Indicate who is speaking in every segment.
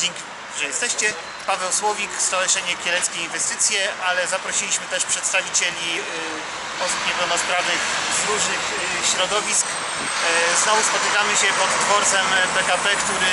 Speaker 1: dzięki, że jesteście. Paweł Słowik, Stowarzyszenie Kieleckie Inwestycje, ale zaprosiliśmy też przedstawicieli y, osób niepełnosprawnych z różnych y, środowisk. Y, Znowu spotykamy się pod dworcem PKP, który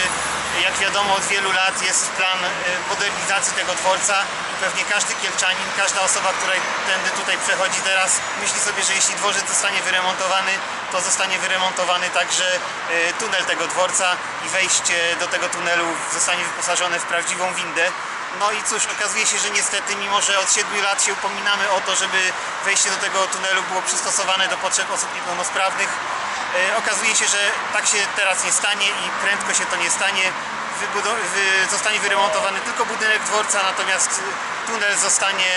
Speaker 1: jak wiadomo od wielu lat jest plan y, modernizacji tego dworca i pewnie każdy kielczanin, każda osoba, która tędy tutaj przechodzi teraz myśli sobie, że jeśli dworzec zostanie wyremontowany, to zostanie wyremontowany także y, tunel tego dworca i wejście do tego tunelu zostanie wyposażone w prawdziwą windę. No i cóż, okazuje się, że niestety, mimo że od 7 lat się upominamy o to, żeby wejście do tego tunelu było przystosowane do potrzeb osób niepełnosprawnych, E, Okazuje się, że tak się teraz nie stanie i prędko się to nie stanie. Zostanie wyremontowany tylko budynek dworca, natomiast y, tunel zostanie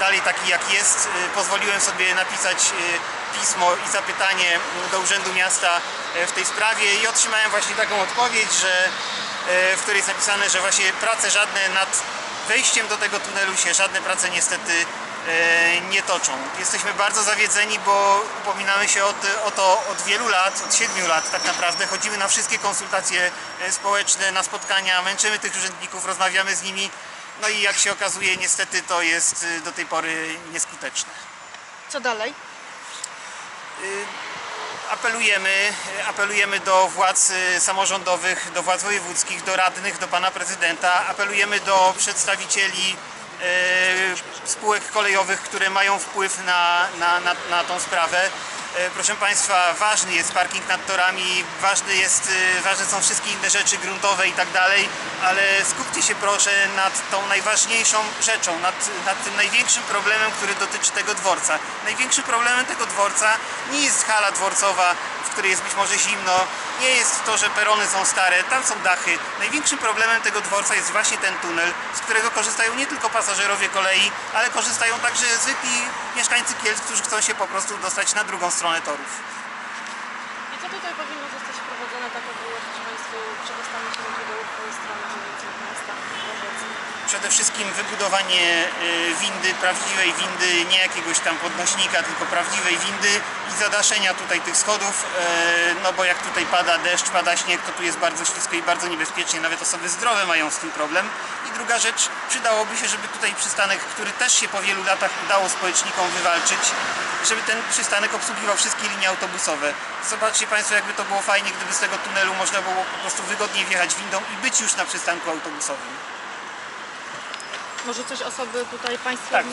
Speaker 1: dalej taki jak jest. Y, Pozwoliłem sobie napisać y, pismo i zapytanie do Urzędu Miasta w tej sprawie i otrzymałem właśnie taką odpowiedź, że w której jest napisane, że właśnie prace żadne nad wejściem do tego tunelu się żadne prace niestety nie toczą. Jesteśmy bardzo zawiedzeni, bo upominamy się o, o to od wielu lat, od 7 lat tak naprawdę. Chodzimy na wszystkie konsultacje e, społeczne, na spotkania, męczymy tych urzędników, rozmawiamy z nimi. No i jak się okazuje, niestety to jest e, do tej pory nieskuteczne.
Speaker 2: Co dalej?
Speaker 1: apelujemy, apelujemy do władz samorządowych, do władz wojewódzkich, do radnych, do pana prezydenta, apelujemy do przedstawicieli spółek kolejowych, które mają wpływ na, na, na, na tą sprawę. Y, Proszę Państwa, ważny jest parking nad torami, ważny jest, y, ważne są wszystkie inne rzeczy gruntowe i tak dalej, ale skupcie się proszę nad tą najważniejszą rzeczą, nad, nad tym największym problemem, który dotyczy tego dworca. Największym problemem tego dworca nie jest hala dworcowa, w której jest być może zimno, nie jest to, że perony są stare, tam są dachy. Największym problemem tego dworca jest właśnie ten tunel, z którego korzystają nie tylko pasażerowie kolei, ale korzystają także zwykli mieszkańcy Kielc, którzy chcą się po prostu dostać na drugą stronę torów.
Speaker 2: I co tutaj powinno zostać wprowadzone, tak aby ułatwić Państwu przedostanie się do tego tej strony dzielnicy miasta Dworzec?
Speaker 1: Przede wszystkim wybudowanie y, windy, prawdziwej windy, nie jakiegoś tam podnośnika, tylko prawdziwej windy i zadaszenia tutaj tych schodów, y, no bo jak tutaj pada deszcz, pada śnieg, to tu jest bardzo ślisko i bardzo niebezpiecznie, nawet osoby zdrowe mają z tym problem. I druga rzecz, przydałoby się, żeby tutaj przystanek, który też się po wielu latach udało społecznikom wywalczyć, żeby ten przystanek obsługiwał wszystkie linie autobusowe. Zobaczcie Państwo, jakby to było fajnie, gdyby z tego tunelu można było po prostu wygodniej wjechać windą i być już na przystanku autobusowym.
Speaker 2: Może coś osoby tutaj Państwo
Speaker 1: Tak,